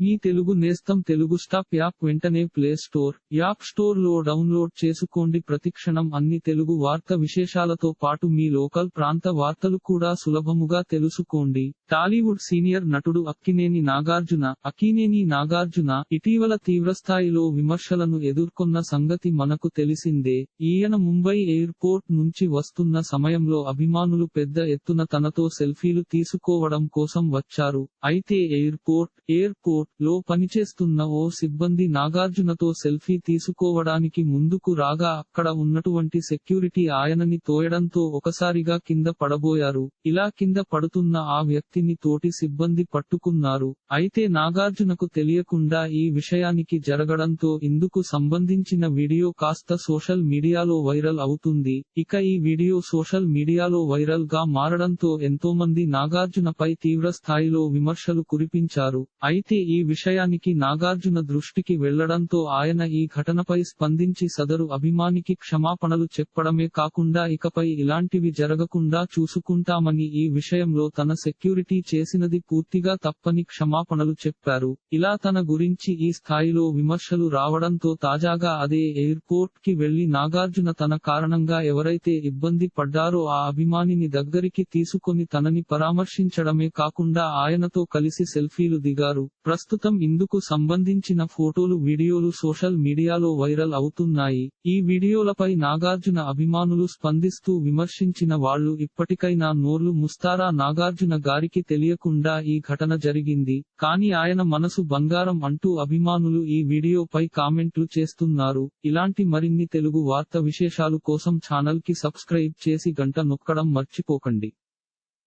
మీ తెలుగు నేస్తం Telugu stop app వెంటనే play store app స్టోర్లో డౌన్లోడ్ చేసుకోండి. ప్రతిక్షణం అన్ని తెలుగు వార్త విశేషాలతో పాటు మీ లోకల్ ప్రాంత వార్తలు కూడా సులభముగా తెలుసుకోండి. టాలీవుడ్ సీనియర్ నటుడు అక్కినేని నాగార్జున అక్కినేని నాగార్జున ఇటీవల తీవ్రస్థాయిలో విమర్శలను ఎదుర్కొన్న సంగతి మనకు తెలిసిందే. ఈయన ముంబై ఎయిర్పోర్ట్ నుంచి వస్తున్న సమయంలో అభిమానులు పెద్ద ఎత్తున తనతో సెల్ఫీలు తీసుకోవడం కోసం వచ్చారు. అయితే ఎయిర్పోర్ట్ ఎయిర్పోర్ట్ లో పనిచేస్తున్న ఓ సిబ్బంది నాగార్జునతో సెల్ఫీ తీసుకోవడానికి ముందుకు రాగా అక్కడ ఉన్నటువంటి సెక్యూరిటీ ఆయనని తోయడంతో ఒకసారిగా కింద పడబోయారు. ఇలా కింద పడుతున్న ఆ వ్యక్తిని తోటి సిబ్బంది పట్టుకున్నారు. అయితే నాగార్జునకు తెలియకుండా ఈ విషయానికి జరగడంతో ఇందుకు సంబంధించిన వీడియో కాస్త సోషల్ మీడియాలో వైరల్ అవుతుంది. ఇక ఈ వీడియో సోషల్ మీడియాలో వైరల్గా మారడంతో ఎంతోమంది నాగార్జునపై తీవ్ర స్థాయిలో విమర్శలు కురిపించారు. అయితే ఈ విషయానికి నాగార్జున దృష్టికి వెళ్ళడంతో ఆయన ఈ ఘటనపై స్పందించి సదరు అభిమానికి క్షమాపణలు చెప్పడమే కాకుండా ఇకపై ఇలాంటివి జరగకుండా చూసుకుంటామని ఈ విషయంలో తన సెక్యూరిటీ చేసినది పూర్తిగా తప్పని క్షమాపణలు చెప్పారు. ఇలా తన గురించి ఈ స్థాయిలో విమర్శలు రావడంతో తాజాగా అదే ఎయిర్పోర్ట్కి వెళ్ళి నాగార్జున తన కారణంగా ఎవరైతే ఇబ్బంది పడ్డారో ఆ అభిమానిని దగ్గరికి తీసుకొని తనని పరామర్శించడమే కాకుండా ఆయనతో కలిసి సెల్ఫీలు దిగారు. ప్రస్తుతం ఇందుకు సంబంధించిన ఫోటోలు వీడియోలు సోషల్ మీడియాలో వైరల్ అవుతున్నాయి. ఈ వీడియోలపై నాగార్జున అభిమానులు స్పందిస్తూ విమర్శించిన వాళ్ళు ఇప్పటికైనా నోర్లు ముస్తారా నాగార్జున గారికి తెలియకుండా ఈ ఘటన జరిగింది. కానీ ఆయన మనసు బంగారం అంటూ అభిమానులు ఈ వీడియోపై కామెంట్లు చేస్తున్నారు. ఇలాంటి మరిన్ని తెలుగు వార్త విశేషాలు కోసం ఛానల్కి సబ్స్క్రైబ్ చేసి గంట నొక్కడం మర్చిపోకండి.